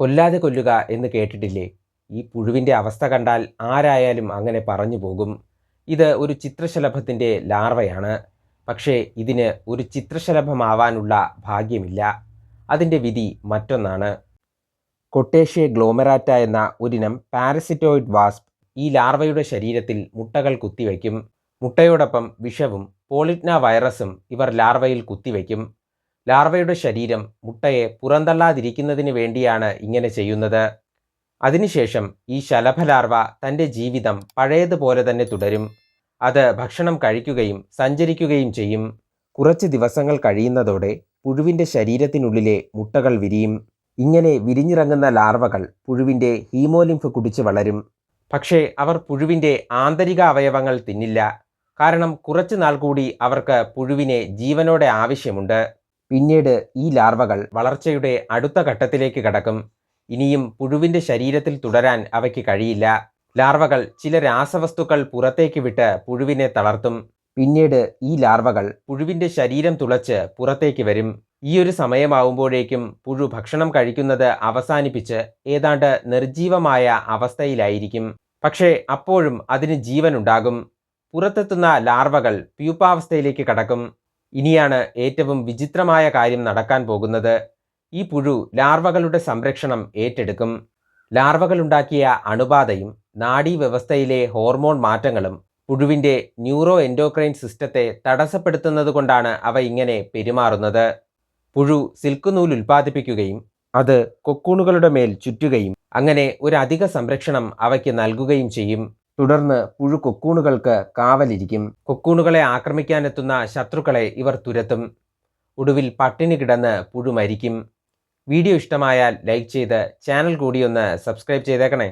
കൊല്ലാതെ കൊല്ലുക എന്ന് കേട്ടിട്ടില്ലേ? ഈ പുഴുവിന്റെ അവസ്ഥ കണ്ടാൽ ആരായാലും അങ്ങനെ പറഞ്ഞു പോകും. ഇത് ഒരു ചിത്രശലഭത്തിന്റെ ലാർവയാണ്. പക്ഷേ ഇതിന് ഒരു ചിത്രശലഭമാവാനുള്ള ഭാഗ്യമില്ല. അതിന്റെ വിധി മറ്റൊന്നാണ്. കൊട്ടേഷ്യ ഗ്ലോമെറാറ്റ എന്ന ഒരിനം പാരസിറ്റോയിഡ് വാസ്പ് ഈ ലാർവയുടെ ശരീരത്തിൽ മുട്ടകൾ കുത്തിവയ്ക്കും മുട്ടയോടൊപ്പം വിഷവും പോളിറ്റ്ന വൈറസും ഇവർ ലാർവയിൽ കുത്തിവയ്ക്കും ലാർവയുടെ ശരീരം മുട്ടയെ പുറന്തള്ളാതിരിക്കുന്നതിന് വേണ്ടിയാണ് ഇങ്ങനെ ചെയ്യുന്നത്. അതിനുശേഷം ഈ ശലഭലാർവ തന്റെ ജീവിതം പഴയതുപോലെ തന്നെ തുടരും. അത് ഭക്ഷണം കഴിക്കുകയും സഞ്ചരിക്കുകയും ചെയ്യും. കുറച്ച് ദിവസങ്ങൾ കഴിയുന്നതോടെ പുഴുവിന്റെ ശരീരത്തിനുള്ളിലെ മുട്ടകൾ വിരിയും. ഇങ്ങനെ വിരിഞ്ഞിറങ്ങുന്ന ലാർവകൾ പുഴുവിന്റെ ഹീമോലിംഫ് കുടിച്ച് വളരും. പക്ഷേ അവർ പുഴുവിന്റെ ആന്തരിക അവയവങ്ങൾ തിന്നില്ല. കാരണം കുറച്ചു നാൾ കൂടി അവർക്ക് പുഴുവിനെ ജീവനോടെ ആവശ്യമുണ്ട്. പിന്നീട് ഈ ലാർവകൾ വളർച്ചയുടെ അടുത്ത ഘട്ടത്തിലേക്ക് കടക്കും. ഇനിയും പുഴുവിന്റെ ശരീരത്തിൽ തുടരാൻ അവയ്ക്ക് കഴിയില്ല. ലാർവകൾ ചില രാസവസ്തുക്കൾ പുറത്തേക്ക് വിട്ട് പുഴുവിനെ തളർത്തും. പിന്നീട് ഈ ലാർവകൾ പുഴുവിന്റെ ശരീരം തുളച്ച് പുറത്തേക്ക് വരും. ഈ ഒരു സമയമാവുമ്പോഴേക്കും പുഴു ഭക്ഷണം കഴിക്കുന്നത് അവസാനിപ്പിച്ച് ഏതാണ്ട് നിർജീവമായ അവസ്ഥയിലായിരിക്കും. പക്ഷേ അപ്പോഴും അതിന് ജീവനുണ്ടാകും. പുറത്തെത്തുന്ന ലാർവകൾ പ്യൂപ്പാവസ്ഥയിലേക്ക് കടക്കും. ഇനിയാണ് ഏറ്റവും വിചിത്രമായ കാര്യം നടക്കാൻ പോകുന്നത്. ഈ പുഴു ലാർവകളുടെ സംരക്ഷണം ഏറ്റെടുക്കും. ലാർവകളുണ്ടാക്കിയ അണുബാധയും നാഡീവ്യവസ്ഥയിലെ ഹോർമോൺ മാറ്റങ്ങളും പുഴുവിന്റെ ന്യൂറോ എൻഡോക്രൈൻ സിസ്റ്റത്തെ തടസ്സപ്പെടുത്തുന്നത് കൊണ്ടാണ് അവ ഇങ്ങനെ പെരുമാറുന്നത്. പുഴു സിൽക്ക് നൂൽ ഉൽപ്പാദിപ്പിക്കുകയും അത് കൊക്കൂണുകളുടെ മേൽ ചുറ്റുകയും അങ്ങനെ ഒരു അധിക സംരക്ഷണം അവയ്ക്ക് നൽകുകയും ചെയ്യും. തുടർന്ന് പുഴു കൊക്കൂണുകൾക്ക് കാവലിരിക്കും. കൊക്കൂണുകളെ ആക്രമിക്കാനെത്തുന്ന ശത്രുക്കളെ ഇവർ തുരത്തും. ഒടുവിൽ പട്ടിണി കിടന്ന് പുഴു മരിക്കും. വീഡിയോ ഇഷ്ടമായാൽ ലൈക്ക് ചെയ്ത് ചാനൽ കൂടി ഒന്ന് സബ്സ്ക്രൈബ് ചെയ്തേക്കണേ.